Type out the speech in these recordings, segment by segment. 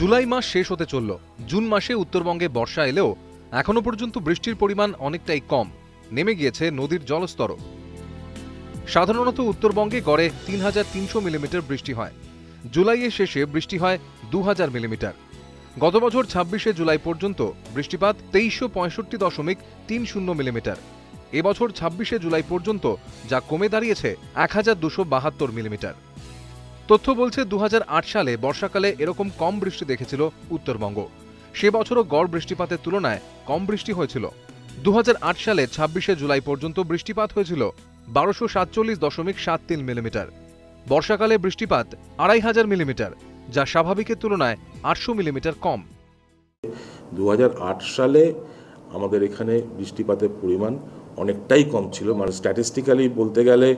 জুলাই মাস শেষ হতে চলল। জুন মাসে উত্তরবঙ্গে বর্ষা এলেও এখনও পর্যন্ত বৃষ্টির পরিমাণ অনেকটাই কম। নেমে গিয়েছে নদীর জলস্তরও। সাধারণত উত্তরবঙ্গে গড়ে তিন হাজার তিনশো মিলিমিটার বৃষ্টি হয়। জুলাইয়ের শেষে বৃষ্টি হয় দু হাজার মিলিমিটার। গত বছর ছাব্বিশে জুলাই পর্যন্ত বৃষ্টিপাত তেইশশো পঁয়ষট্টি দশমিক তিন শূন্য মিলিমিটার। এবছর ছাব্বিশে জুলাই পর্যন্ত যা কমে দাঁড়িয়েছে এক হাজার দুশো বাহাত্তর মিলিমিটার। তথ্য বলছে দু হাজার আট সালে বর্ষাকালে এরকম কম বৃষ্টি দেখেছিল উত্তরবঙ্গ। সে বছরও গড় বৃষ্টিপাতের তুলনায় কম বৃষ্টি হয়েছিল। দু হাজার আট সালে ছাব্বিশে জুলাই পর্যন্ত বৃষ্টিপাত হয়েছিল বারোশো সাতচল্লিশ দশমিক সাত তিন মিলিমিটার। বর্ষাকালে বৃষ্টিপাত আড়াই হাজার মিলিমিটার, যা স্বাভাবিকের তুলনায় আটশো মিলিমিটার কম। দু হাজার আট সালে আমাদের এখানে বৃষ্টিপাতের পরিমাণ অনেকটাই কম ছিল। মানে স্ট্যাটিস্টিক্যালি বলতে গেলে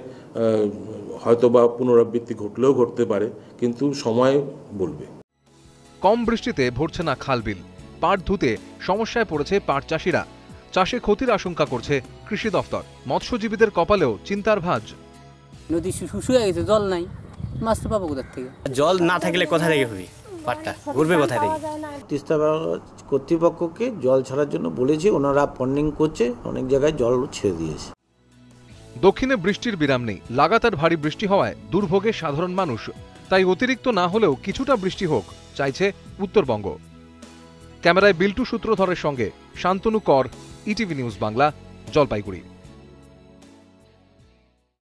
হয়তো বা পুনরাবৃত্তি ঘটলেও ঘটতে পারে কিন্তু সময় বলবে। কম বৃষ্টিতে ভরছে না খালবিল পাট ধুতে সমস্যায় পড়েছে পাট চাষিরা। চাষে ক্ষতির আশঙ্কা করছে কৃষি দফতর। মৎস্যজীবীদের কপালেও চিন্তার ভাঁজ। নদী শু- শুকিয়ে গেছে জল নাই। মাছ তো পাবো কোথার থেকে? জল না থাকলে কোথা থেকে হবে? পাটটা ঘুরবে কোথা থেকে? তিস্তা কর্তৃপক্ষকে জল ছাড়ার জন্য বলেছি ওনারা ফন্ডিং করছে অনেক জায়গায় জল ছেড়ে দিয়েছে। দক্ষিণে বৃষ্টির বিরাম নেই। লাগাতার ভারী বৃষ্টি হওয়ায় দুর্ভোগে সাধারণ মানুষ। তাই অতিরিক্ত না হলেও কিছুটা বৃষ্টি হোক, চাইছে উত্তরবঙ্গ। ক্যামেরায় বিল্টু সূত্রধরের সঙ্গে শান্তনু কর, ইটিভি নিউজ বাংলা, জলপাইগুড়ি।